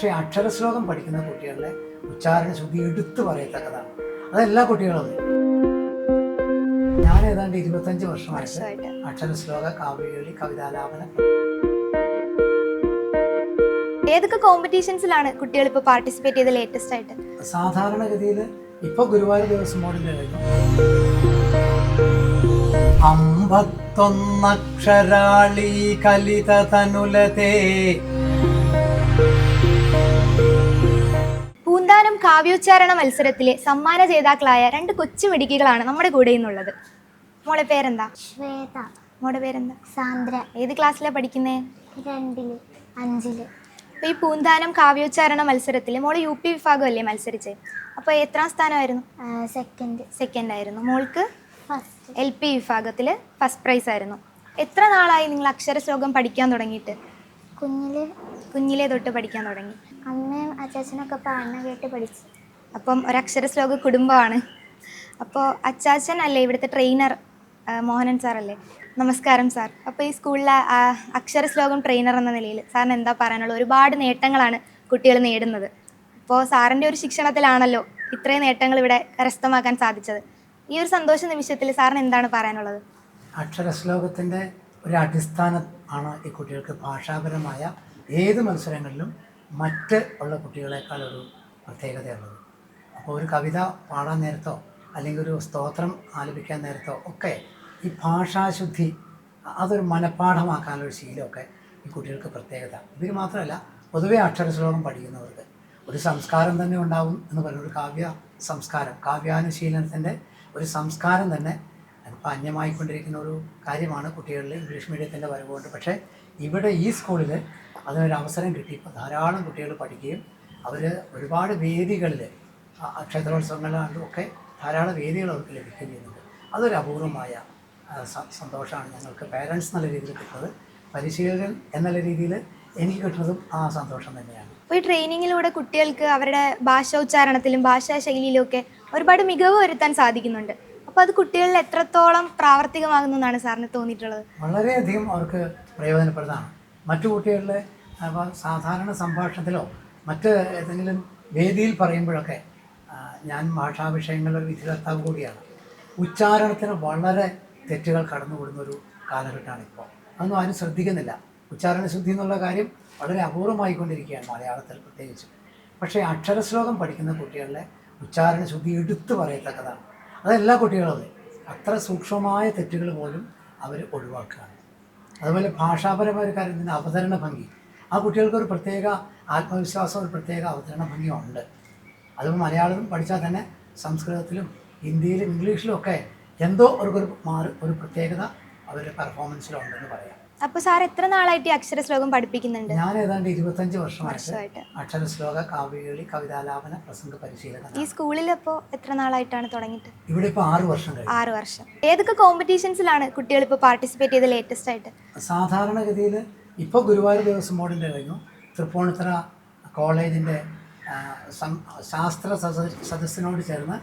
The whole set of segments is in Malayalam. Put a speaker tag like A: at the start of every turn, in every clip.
A: പക്ഷേ അക്ഷരശ്ലോകം പഠിക്കുന്ന കുട്ടികളുടെ ഉച്ചാരണ ശുദ്ധി എടുത്തു പറയത്തക്കതാണ്. അതെല്ലാ കുട്ടികളും. ഞാൻ ഏതാണ്ട് ഇരുപത്തഞ്ച് വർഷമായിട്ട് അക്ഷരശ്ലോക കാവ്യകളി കവിതാലാപനം.
B: ഏതൊക്കെ കോമ്പറ്റീഷൻസിലാണ് കുട്ടികൾ ഇപ്പോൾ പാർട്ടിസിപ്പേറ്റ് ചെയ്ത് ലേറ്റസ്റ്റ് ആയിട്ട്?
A: സാധാരണഗതിയിൽ ഇപ്പൊ ഗുരുവായൂർ ദേവസ്വം മോഡിൽ കഴിഞ്ഞു. അമ്പത്തൊന്നക്ഷരാളി കലിത തനുലതേ
B: പൂന്താനം കാവ്യോച്ചാരണ മത്സരത്തിലെ സമ്മാന ജേതാക്കളായ രണ്ട് കൊച്ചു മിടുക്കികളാണ് നമ്മുടെ കൂടെ ഇന്നുള്ളത്. മോളെ പേരെന്താ?
C: ശ്വേത.
B: മോളുടെ പേരെന്താ?
C: സാന്ദ്ര.
B: ഏത് ക്ലാസ്സിലാണ് പഠിക്കുന്നേ?
C: രണ്ടിൽ അഞ്ചിൽ.
B: അപ്പോൾ ഈ പൂന്താനം കാവ്യോച്ചാരണ മത്സരത്തിൽ മോൾ യു പി വിഭാഗമല്ലേ മത്സരിച്ചേ? അപ്പോൾ എത്രാം സ്ഥാനമായിരുന്നു?
C: സെക്കൻഡ്
B: സെക്കൻഡ് ആയിരുന്നു മോൾക്ക്
C: ഫസ്റ്റ്
B: എൽ പി വിഭാഗത്തിൽ ഫസ്റ്റ് പ്രൈസ് ആയിരുന്നു. എത്ര നാളായി നിങ്ങൾ അക്ഷരശ്ലോകം പഠിക്കാൻ തുടങ്ങിയിട്ട്?
C: കുഞ്ഞിൽ
B: കുഞ്ഞിലെ തൊട്ട് പഠിക്കാൻ തുടങ്ങി.
C: അമ്മയും അച്ചാച്ചനൊക്കെ പാടുന്ന കേട്ട് പഠിച്ചു.
B: അപ്പം ഒരക്ഷര ശ്ലോക കുടുംബമാണ്. അപ്പോൾ അച്ചാച്ചൻ അല്ലേ ഇവിടുത്തെ ട്രെയിനർ മോഹനൻ സാർ അല്ലേ? നമസ്കാരം സാർ അപ്പോൾ ഈ സ്കൂളിലെ അക്ഷര ശ്ലോകം ട്രെയിനർ എന്ന നിലയിൽ സാറിന് എന്താ പറയാനുള്ളത്? ഒരുപാട് നേട്ടങ്ങളാണ് കുട്ടികൾ നേടുന്നത്. അപ്പോൾ സാറിന്റെ ഒരു ശിക്ഷണത്തിലാണല്ലോ ഇത്രയും നേട്ടങ്ങൾ ഇവിടെ കരസ്ഥമാക്കാൻ സാധിച്ചത്. ഈ ഒരു സന്തോഷ നിമിഷത്തിൽ സാറിന് എന്താണ് പറയാനുള്ളത്?
A: അക്ഷര അക്ഷരശ്ലോകത്തിന്റെ ഒരു അടിസ്ഥാനം ആണ് ഈ കുട്ടികൾക്ക് ഭാഷാപരമായ ഏത് മത്സരങ്ങളിലും മറ്റ് ഉള്ള കുട്ടികളെക്കാൾ ഒരു പ്രത്യേകതയുള്ളത്. അപ്പോൾ ഒരു കവിത പാടാൻ നേരത്തോ അല്ലെങ്കിൽ ഒരു സ്തോത്രം ആലപിക്കാൻ നേരത്തോ ഒക്കെ ഈ ഭാഷാശുദ്ധി അതൊരു മനഃപ്പാഠമാക്കാനുള്ള ശീലമൊക്കെ ഈ കുട്ടികൾക്ക് പ്രത്യേകത. ഇതിന് മാത്രമല്ല പൊതുവെ അക്ഷരശ്ലോകം പഠിക്കുന്നവർക്ക് ഒരു സംസ്കാരം തന്നെ ഉണ്ടാവും എന്ന് പറയുന്ന ഒരു കാവ്യ സംസ്കാരം കാവ്യാനുശീലനത്തിന്റെ ഒരു സംസ്കാരം തന്നെ അന്യമായിക്കൊണ്ടിരിക്കുന്ന ഒരു കാര്യമാണ് കുട്ടികളിൽ ഇംഗ്ലീഷ് മീഡിയത്തിന്റെ വരവുകൊണ്ട്. പക്ഷേ ഇവിടെ ഈ സ്കൂളിൽ അതിനൊരു അവസരം കിട്ടി. ഇപ്പോൾ ധാരാളം കുട്ടികൾ പഠിക്കുകയും അവർ ഒരുപാട് വേദികളിൽ അക്ഷേത്രോത്സവങ്ങളിലാണ്ടും ഒക്കെ ധാരാളം വേദികൾ അവർക്ക് ലഭിക്കുകയും ചെയ്യുന്നുണ്ട്. അതൊരു അപൂർവമായ സന്തോഷമാണ് ഞങ്ങൾക്ക് പേരൻസ് എന്നുള്ള രീതിയിൽ കിട്ടുന്നത്. പരിശീലകൻ എന്നുള്ള രീതിയിൽ എനിക്ക് കിട്ടുന്നതും ആ സന്തോഷം തന്നെയാണ്.
B: ഈ ട്രെയിനിങ്ങിലൂടെ കുട്ടികൾക്ക് അവരുടെ ഭാഷോച്ചാരണത്തിലും ഭാഷാ ശൈലിയിലും ഒക്കെ ഒരുപാട് മികവ് വരുത്താൻ സാധിക്കുന്നുണ്ട്. അപ്പോൾ അത് കുട്ടികളിൽ എത്രത്തോളം പ്രാവർത്തികമാകുന്നതാണ് സാറിന് തോന്നിയിട്ടുള്ളത്?
A: വളരെയധികം അവർക്ക് പ്രയോജനപ്രദമാണ് മറ്റു കുട്ടികളിലെ സാധാരണ സംഭാഷണത്തിലോ മറ്റ് ഏതെങ്കിലും വേദിയിൽ പറയുമ്പോഴൊക്കെ ഞാൻ ഭാഷാ വിഷയങ്ങളുടെ ഒരു വിധികർത്താവ് കൂടിയാണ്. ഉച്ചാരണത്തിന് വളരെ തെറ്റുകൾ കടന്നുകൂടുന്ന ഒരു കാലഘട്ടമാണ് ഇപ്പോൾ. അതൊന്നും ആരും ശ്രദ്ധിക്കുന്നില്ല. ഉച്ചാരണ ശുദ്ധി എന്നുള്ള കാര്യം വളരെ അപൂർവമായിക്കൊണ്ടിരിക്കുകയാണ് മലയാളത്തിൽ പ്രത്യേകിച്ച്. പക്ഷേ അക്ഷരശ്ലോകം പഠിക്കുന്ന കുട്ടികളിലെ ഉച്ചാരണ ശുദ്ധി എടുത്തു പറയത്തക്കതാണ്. അതെല്ലാ കുട്ടികളും അതെ. അത്ര സൂക്ഷ്മമായ തെറ്റുകൾ പോലും അവർ ഒഴിവാക്കുകയാണ്. അതുപോലെ ഭാഷാപരമായ ഒരു കാര്യം തന്നെ അവതരണ ഭംഗി. ആ കുട്ടികൾക്ക് ഒരു പ്രത്യേക ആത്മവിശ്വാസം ഒരു പ്രത്യേക അവതരണ ഭംഗിയുണ്ട്. അത് മലയാളം പഠിച്ചാൽ തന്നെ സംസ്കൃതത്തിലും ഹിന്ദിയിലും ഇംഗ്ലീഷിലും ഒക്കെ എന്തോ ഒരു മാറി ഒരു പ്രത്യേകത അവരുടെ പെർഫോമൻസിലുണ്ടെന്ന് പറയാം.
B: അപ്പോൾ സാർ എത്ര നാളായിട്ട് ഈ അക്ഷരശ്ലോകം പഠിപ്പിക്കുന്നുണ്ട്?
A: ഞാൻ ഏതാണ്ട് ഇരുപത്തഞ്ച് വർഷമായിട്ട്
B: അക്ഷര
A: ശ്ലോക കാവ്യകളി കവിതാലാപന പ്രസംഗ
B: പരിശീലനം
A: ഈ
B: സ്കൂളിൽ അപ്പോൾ എത്ര നാളായിട്ടാണ് തുടങ്ങിയിട്ട്?
A: ഇവിടെ ഇപ്പൊ ആറ് വർഷം
B: ആറ് വർഷം. ഏതൊക്കെ കോമ്പറ്റീഷൻസിലാണ് കുട്ടികൾ ഇപ്പൊ പാർട്ടിസിപ്പേറ്റ് ചെയ്ത് ലേറ്റസ്റ്റ് ആയിട്ട്?
A: സാധാരണഗതിയിൽ ഇപ്പോൾ ഗുരുവായൂർ ദേവസ്വം ബോർഡിന്റെ കഴിഞ്ഞു. തൃപ്പൂണിത്തറ കോളേജിന്റെ ആ, ശാസ്ത്ര സദസ്സിനോട് ചേർന്ന്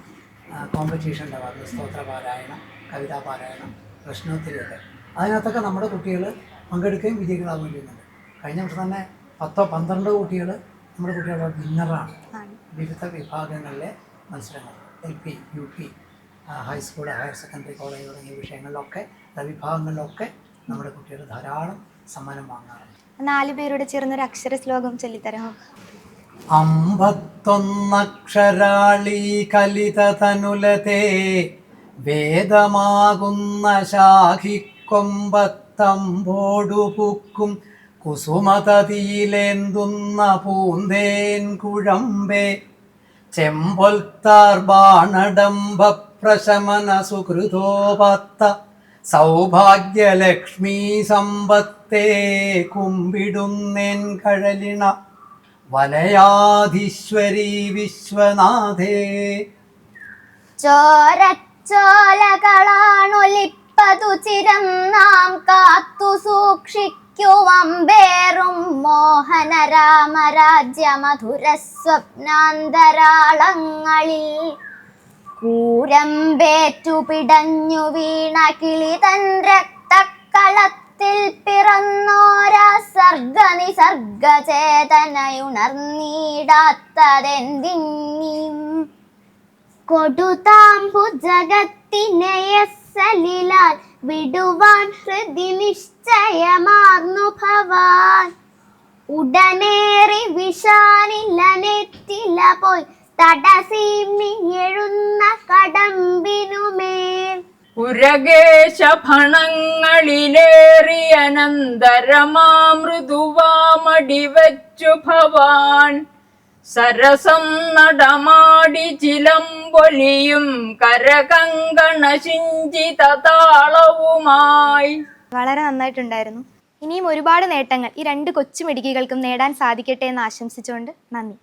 A: കോമ്പറ്റീഷൻ ഉണ്ടാവാറുണ്ട് സ്തോത്ര പാരായണം കവിതാ പാരായണം പ്രശ്നോത്തരിയൊക്കെ അതിനകത്തൊക്കെ നമ്മുടെ കുട്ടികൾ പങ്കെടുക്കുകയും വിജയികളാവുകയും ചെയ്യുന്നുണ്ട്. കഴിഞ്ഞ വർഷം തന്നെ പത്തോ പന്ത്രണ്ടോ കുട്ടികൾ നമ്മുടെ കുട്ടികളുടെ വിന്നറാണ്. വിവിധ വിഭാഗങ്ങളിലെ മത്സരങ്ങൾ. L P U P high school higher secondary college തുടങ്ങിയ വിഷയങ്ങളിലൊക്കെ വിഭാഗങ്ങളിലൊക്കെ നമ്മുടെ കുട്ടികൾ ധാരാളം സമ്മാനം വാങ്ങാറുണ്ട്.
B: നാല് പേരുടെ ചേർന്നൊരു അക്ഷരശ്ലോകം ചൊല്ലിത്തരാമോ?
A: അമ്പത്തൊന്നക്ഷരാളി കലിത തനുലതേ വേദമാകുന്ന ശാഖിക്കൊമ്പത്തമ്പോടു പൂക്കും കുസുമതതിയിലേന്തുന്ന പൂന്തേൻ കുഴമ്പേ. ചെമ്പൊൽത്താർ പ്രശമന സുഹൃതോപത്ത സൗഭാഗ്യലക്ഷ്മീ സമ്പത്തേ കുമ്പിടുന്നേൻ കഴലിണ വലയാധീശ്വരി വിശ്വനാഥേ.
C: ചോരച്ചോലകളാണൊലിപ്പതു ചിരം നാം കാത്തു സൂക്ഷിക്കുവമ്പേറും മോഹന രാമരാജ്യ മധുര സ്വപ്നാന്തരാളങ്ങളിൽ കൂരമ്പേറ്റു പിടഞ്ഞു വീണ കിളി തൻ രക്തക്കളത്തിൽ പിറന്നോരാ സർഗ നിസർഗ ചേതനയുണർന്നിടാത്തതെന്തിനും കൊടുതാമ്പു ജഗത്തിനയസലിലാൽ വിടുവാൻ ഹൃദി നിശ്ചയമാർന്നു ഭവാൻ. ഉടനേറി വിഷാനിലനെത്തില പോയി തടസീമിയെഴുന്ന കടമ്പിനുമേൽ
D: ഉരകേശ ഭണങ്ങളിലേറി അനന്തരമാമൃദുവാമടിവച്ചു ഭവാൻ. സരസം നടമാടി ചിലമ്പൊലിയും കരകങ്കണ ശിഞ്ചിത താളവുമായി
B: വളരെ നന്നായിട്ടുണ്ടായിരുന്നു. ഇനിയും ഒരുപാട് നേട്ടങ്ങൾ ഈ രണ്ട് കൊച്ചു മിടുക്കികൾക്കും നേടാൻ സാധിക്കട്ടെ എന്ന് ആശംസിച്ചുകൊണ്ട് നന്ദി.